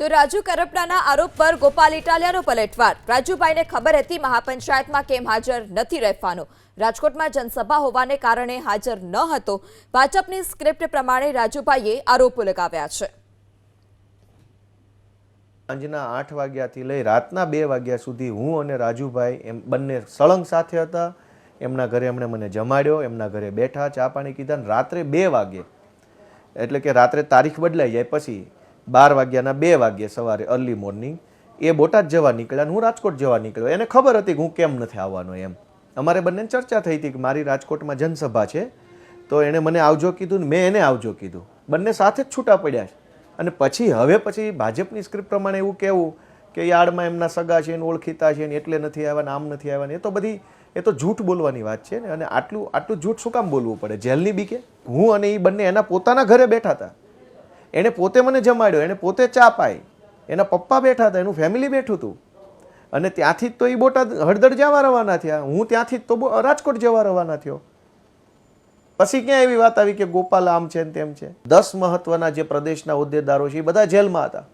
તો રાજુ કરપડાના આરોપ પર ગોપાલ ઇટાલિયાનો પલટવાર. રાજુભાઈને ખબર હતી મહાપંચાયતમાં કેમ હાજર નથી રહેવાનો. રાજકોટમાં જનસભા હોવાને કારણે હાજર ન હતો. ભાજપની સ્ક્રિપ્ટ પ્રમાણે રાજુભાઈએ આરોપો લગાવ્યા છે. સાંજના આઠ વાગ્યાથી લઈ રાતના બે વાગ્યા સુધી હું અને રાજુભાઈ એમ બંને સળંગ સાથે હતા. એમના ઘરે એમણે મને જમાડ્યો, એમના ઘરે બેઠા, ચા પાણી કીધા રાત્રે બે વાગે, એટલે કે રાત્રે તારીખ બદલાઈ જાય પછી બાર વાગ્યાના બે વાગ્યે સવારે અર્લી મોર્નિંગ એ બોટાદ જવા નીકળ્યા હું રાજકોટ જવા નીકળ્યો. એને ખબર હતી કે હું કેમ નથી આવવાનો એમ. અમારે બંને ચર્ચા થઈ હતી કે મારી રાજકોટમાં જનસભા છે, તો એણે મને આવજો કીધું ને મેં એને આવજો કીધું. બંને સાથે જ છૂટા પડ્યા છે. અને પછી, હવે પછી ભાજપની સ્ક્રિપ્ટ પ્રમાણે એવું કહેવું કે યાર્ડમાં એમના સગા છે ને ઓળખીતા છે ને એટલે નથી આવ્યા ને આમ નથી આવ્યા ને એ તો બધી, એ તો જૂઠ બોલવાની વાત છે ને. અને આટલું આટલું જૂઠ શું કામ બોલવું પડે? જેલની બીકે? હું અને એ બંને એના પોતાના ઘરે બેઠા હતા. એણે પોતે મને જમાડ્યો, એણે પોતે ચા પાઈ. એના પપ્પા બેઠા હતા, એનું ફેમિલી બેઠું હતું. અને ત્યાંથી જ તો એ બોટાદ હળદર જવા રવાના થયા. હું ત્યાંથી જ તો રાજકોટ જવા રવાના થયો. પછી ક્યાં એવી વાત આવી કે ગોપાલ આમ છે ને તેમ છે? દસ મહત્વના જે પ્રદેશના હોદ્દેદારો છે એ બધા જેલમાં હતા.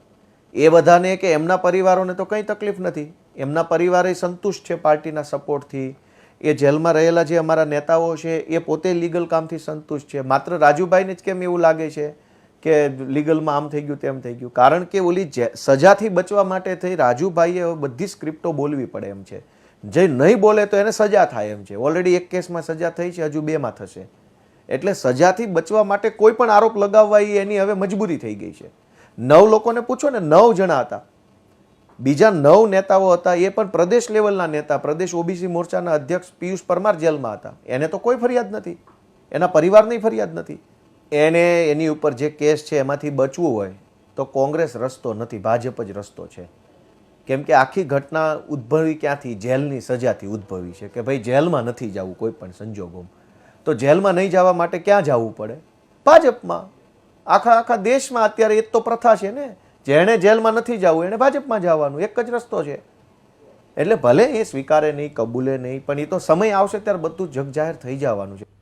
એ બધાને કે એમના પરિવારોને તો કંઈ તકલીફ નથી. એમના પરિવારે સંતુષ્ટ છે પાર્ટીના સપોર્ટથી. એ જેલમાં રહેલા જે અમારા નેતાઓ છે, એ પોતે લીગલ કામથી સંતુષ્ટ છે. માત્ર રાજુભાઈને જ કેમ એવું લાગે છે? કે લીગલમાં આમ થઈ ગયું, તેમ થઈ ગયું. કારણ કે ઓલી સજાથી બચવા માટે થઈ રાજુભાઈએ બધી સ્ક્રિપ્ટો બોલવી પડે એમ છે. જે નહીં બોલે તો એને સજા થાય એમ છે. ઓલરેડી એક કેસમાં સજા થઈ છે, હજુ બેમાં થશે. એટલે સજાથી બચવા માટે કોઈ પણ આરોપ લગાવવા એની હવે મજબૂરી થઈ ગઈ છે. નવ લોકોને પૂછો ને, નવ જણા હતા. બીજા નવ નેતાઓ હતા, એ પણ પ્રદેશ લેવલના નેતા, પ્રદેશ ઓબીસી મોરચાના અધ્યક્ષ પિયુષ પરમાર જેલમાં હતા. એને તો કોઈ ફરિયાદ નથી. એના પરિવારની ફરિયાદ નથી. એને એની ઉપર જે કેસ છે એમાંથી બચવું હોય તો કોંગ્રેસ રસ્તો નથી, ભાજપ જ રસ્તો છે. કેમ કે આખી ઘટના ઉદ્ભવી ક્યાંથી? જેલની સજાથી ઉદ્ભવી છે કે ભાઈ જેલમાં નથી જવું કોઈ પણ સંજોગોમાં. તો જેલમાં નહીં જવા માટે ક્યાં જવું પડે? ભાજપમાં. આખા આખા દેશમાં અત્યારે એ તો પ્રથા છે ને જેણે જેલમાં નથી જવું, એણે ભાજપમાં જવાનું, એક જ રસ્તો છે. એટલે ભલે એ સ્વીકારે નહીં, કબૂલે નહીં, પણ એ તો સમય આવશે ત્યારે બધું જગ જાહેર થઈ જવાનું છે.